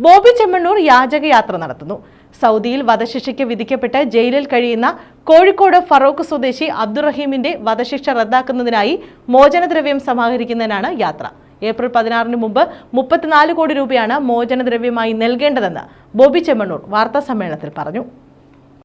ബോബി ചെമ്മണ്ണൂർ യാചകയാത്ര നടത്തുന്നു. സൗദിയിൽ വധശിക്ഷയ്ക്ക് വിധിക്കപ്പെട്ട് ജയിലിൽ കഴിയുന്ന കോഴിക്കോട് ഫറോക്ക് സ്വദേശി അബ്ദുറഹീമിന്റെ വധശിക്ഷ റദ്ദാക്കുന്നതിനായി മോചനദ്രവ്യം സമാഹരിക്കുന്നതിനാണ് യാത്ര. ഏപ്രിൽ പതിനാറിന് മുമ്പ് മുപ്പത്തിനാല് കോടി രൂപയാണ് മോചനദ്രവ്യമായി നൽകേണ്ടതെന്ന് ബോബി ചെമ്മണ്ണൂർ വാർത്താ സമ്മേളനത്തിൽ പറഞ്ഞു.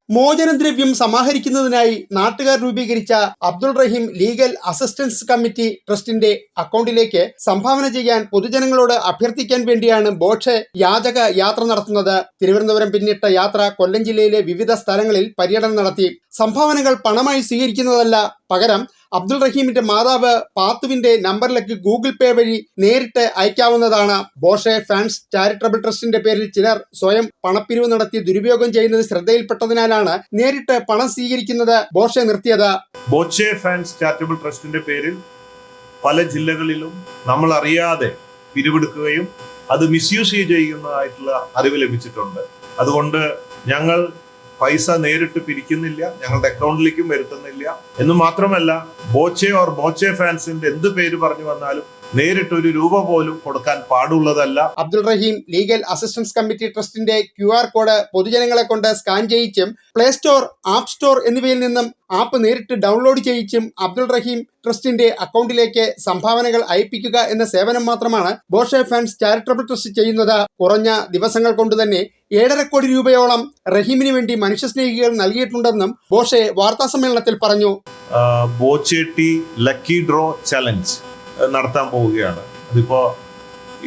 മോചനദ്രവ്യം സമാഹരിക്കുന്നതിനായി നാട്ടുകാർ രൂപീകരിച്ച Abdul Rahim legal assistance committee ട്രസ്റ്റിന്റെ അക്കൗണ്ടിലേക്ക് സംഭാവന ചെയ്യാൻ പൊതുജനങ്ങളോട് അഭ്യർത്ഥിക്കാൻ വേണ്ടിയാണ് ബോഷെ യാചക യാത്ര നടത്തുന്നത്. തിരുവനന്തപുരം പിന്നിട്ട യാത്ര കൊല്ലം ജില്ലയിലെ വിവിധ സ്ഥലങ്ങളിൽ പര്യടനം നടത്തി. സംഭാവനകൾ പണമായി സ്വീകരിക്കുന്നതല്ല പകരം അബ്ദുൾ റഹീമിന്റെ മാതാവ് പാത്തുവിന്റെ നമ്പറിലേക്ക് ഗൂഗിൾ പേ വഴി നേരിട്ട് അയക്കാവുന്നതാണ്. ബോഷെ ഫാൻസ് ചാരിറ്റബിൾ ട്രസ്റ്റിന്റെ പേരിൽ ചിലർ സ്വയം പണപ്പിരിവ് നടത്തി ദുരുപയോഗം ചെയ്യുന്നത് ശ്രദ്ധയിൽപ്പെട്ടതിനാലാണ് നേരിട്ട് പണം സ്വീകരിക്കുന്നത് ബോഷെ നിർത്തിയത്. ബോഷെ ഫാൻസ് ചാരിറ്റബിൾ ട്രസ്റ്റിന്റെ പേരിൽ പല ജില്ലകളിലും നമ്മൾ അറിയാതെ പിരിവെടുക്കുകയും അത് മിസ്യൂസ് ചെയ്യുന്നതായിട്ടുള്ള അറിവ് ലഭിച്ചിട്ടുണ്ട്. അതുകൊണ്ട് ഞങ്ങൾ പൈസ നേരിട്ട് പിരിക്കുന്നില്ല ഞങ്ങളുടെ അക്കൗണ്ടിലേക്കും വരുത്തുന്നില്ല. എന്ന് മാത്രമല്ല ബോച്ചെ ഓർ ബോച്ചെ ഫാൻസിന്റെ എന്ത് പേര് പറഞ്ഞു വന്നാലും നേരിട്ട് ഒരു രൂപ പോലും കൊടുക്കാൻ പാടുള്ളതല്ല. Abdul Rahim legal assistance committee ട്രസ്റ്റിന്റെ ക്യു ആർ കോഡ് പൊതുജനങ്ങളെ കൊണ്ട് സ്കാൻ ചെയ്യിച്ചും പ്ലേ സ്റ്റോർ ആപ്പ് സ്റ്റോർ എന്നിവയിൽ നിന്നും ആപ്പ് നേരിട്ട് ഡൗൺലോഡ് ചെയ്യിച്ചും അബ്ദുൾ റഹീം ട്രസ്റ്റിന്റെ അക്കൗണ്ടിലേക്ക് സംഭാവനകൾ അയപ്പിക്കുക എന്ന സേവനം മാത്രമാണ് ബോഷെ ഫാൻസ് ചാരിറ്റബിൾ ട്രസ്റ്റ് ചെയ്യുന്നത്. കുറഞ്ഞ ദിവസങ്ങൾ കൊണ്ട് തന്നെ ഏഴര കോടി രൂപയോളം റഹീമിന് വേണ്ടി മനുഷ്യസ്നേഹികൾ നൽകിയിട്ടുണ്ടെന്നും ബോഷെ വാർത്താ സമ്മേളനത്തിൽ പറഞ്ഞു ബോച്ചേട്ടി ലക്കി ഡ്രോ ചലഞ്ച്. നടത്താൻ പോവുകയാണ്. അതിപ്പോ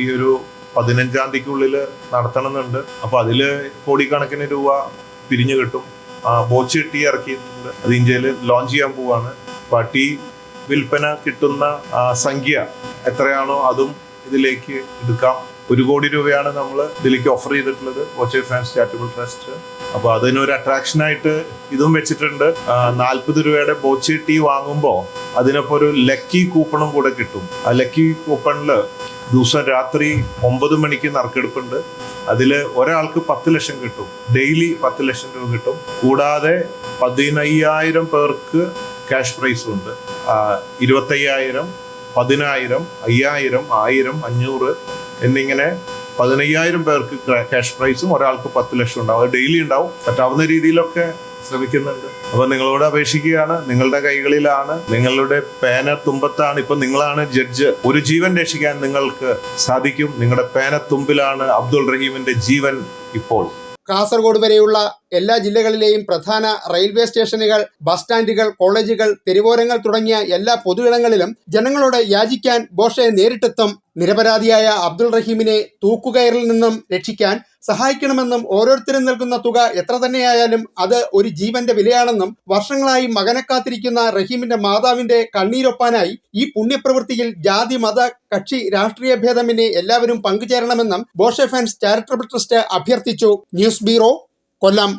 ഈ ഒരു പതിനഞ്ചാം തീയതിക്കുള്ളിൽ നടത്തണമെന്നുണ്ട്. അപ്പൊ അതിൽ കോടിക്കണക്കിന് രൂപ പിരിഞ്ഞു കിട്ടും. ബോച്ച് ടീ ഇറക്കിയിട്ടുണ്ട്. അത് ഇന്ത്യയിൽ ലോഞ്ച് ചെയ്യാൻ പോവാണ്. അപ്പൊ ആ ടീ വിൽപ്പന കിട്ടുന്ന സംഖ്യ എത്രയാണോ അതും ഇതിലേക്ക് എടുക്കാം. ഒരു കോടി രൂപയാണ് നമ്മൾ ഇതിലേക്ക് ഓഫർ ചെയ്തിട്ടുള്ളത്. ബോച്ചെ ഫാൻസ് ചാരിറ്റബിൾ ട്രസ്റ്റ് അപ്പൊ അതിനൊരു അട്രാക്ഷൻ ആയിട്ട് ഇതും വെച്ചിട്ടുണ്ട്. നാൽപ്പത് രൂപയുടെ ബോച്ച് ടീ വാങ്ങുമ്പോൾ അതിനൊപ്പം ഒരു ലക്കി കൂപ്പണും കൂടെ കിട്ടും. ആ ലക്കി കൂപ്പണിൽ ദിവസം രാത്രി ഒമ്പത് മണിക്ക് നറുക്കെടുപ്പുണ്ട്. അതിൽ ഒരാൾക്ക് പത്ത് ലക്ഷം കിട്ടും. ഡെയിലി പത്ത് ലക്ഷം രൂപ കിട്ടും. കൂടാതെ പതിനയ്യായിരം പേർക്ക് ക്യാഷ് പ്രൈസും ഉണ്ട്. ഇരുപത്തയ്യായിരം പതിനായിരം അയ്യായിരം ആയിരം അഞ്ഞൂറ് എന്നിങ്ങനെ പതിനയ്യായിരം പേർക്ക് ക്യാഷ് പ്രൈസും ഒരാൾക്ക് പത്ത് ലക്ഷം ഉണ്ടാവും. അത് ഡെയിലി ഉണ്ടാവും. പറ്റാവുന്ന രീതിയിലൊക്കെ ശ്രമിക്കുന്നുണ്ട്. അപ്പൊ നിങ്ങളോട് അപേക്ഷിക്കുകയാണ്. നിങ്ങളുടെ കൈകളിലാണ്. നിങ്ങളുടെ പേന തുമ്പത്താണ്. ഇപ്പൊ നിങ്ങളാണ് ജഡ്ജ്. ഒരു ജീവൻ രക്ഷിക്കാൻ നിങ്ങൾക്ക് സാധിക്കും. നിങ്ങളുടെ പേന തുമ്പിലാണ് അബ്ദുൾ റഹീമിന്റെ ജീവൻ ഇപ്പോൾ. കാസർഗോഡ് വരെയുള്ള എല്ലാ ജില്ലകളിലെയും പ്രധാന റെയിൽവേ സ്റ്റേഷനുകൾ ബസ് സ്റ്റാൻഡുകൾ കോളേജുകൾ തെരുവോരങ്ങൾ തുടങ്ങിയ എല്ലാ പൊതുയിടങ്ങളിലും ജനങ്ങളോട് യാചിക്കാൻ ബോഷെ നേരിട്ടെത്തും. നിരപരാധിയായ അബ്ദുൾ റഹീമിനെ തൂക്കുകയറിൽ നിന്നും രക്ഷിക്കാൻ സഹായിക്കണമെന്നും ഓരോരുത്തരും നൽകുന്ന തുക എത്ര തന്നെയായാലും അത് ഒരു ജീവന്റെ വിലയാണെന്നും വർഷങ്ങളായി മകനെ കാത്തിരിക്കുന്ന റഹീമിന്റെ മാതാവിന്റെ കണ്ണീരൊപ്പാനായി ഈ പുണ്യപ്രവൃത്തിയിൽ ജാതി മത കക്ഷി രാഷ്ട്രീയ ഭേദമെന്നെ എല്ലാവരും പങ്കുചേരണമെന്നും ബോഷെ ഫാൻസ് ചാരിറ്റബിൾ ട്രസ്റ്റ് അഭ്യർത്ഥിച്ചു. News bureau Kollam.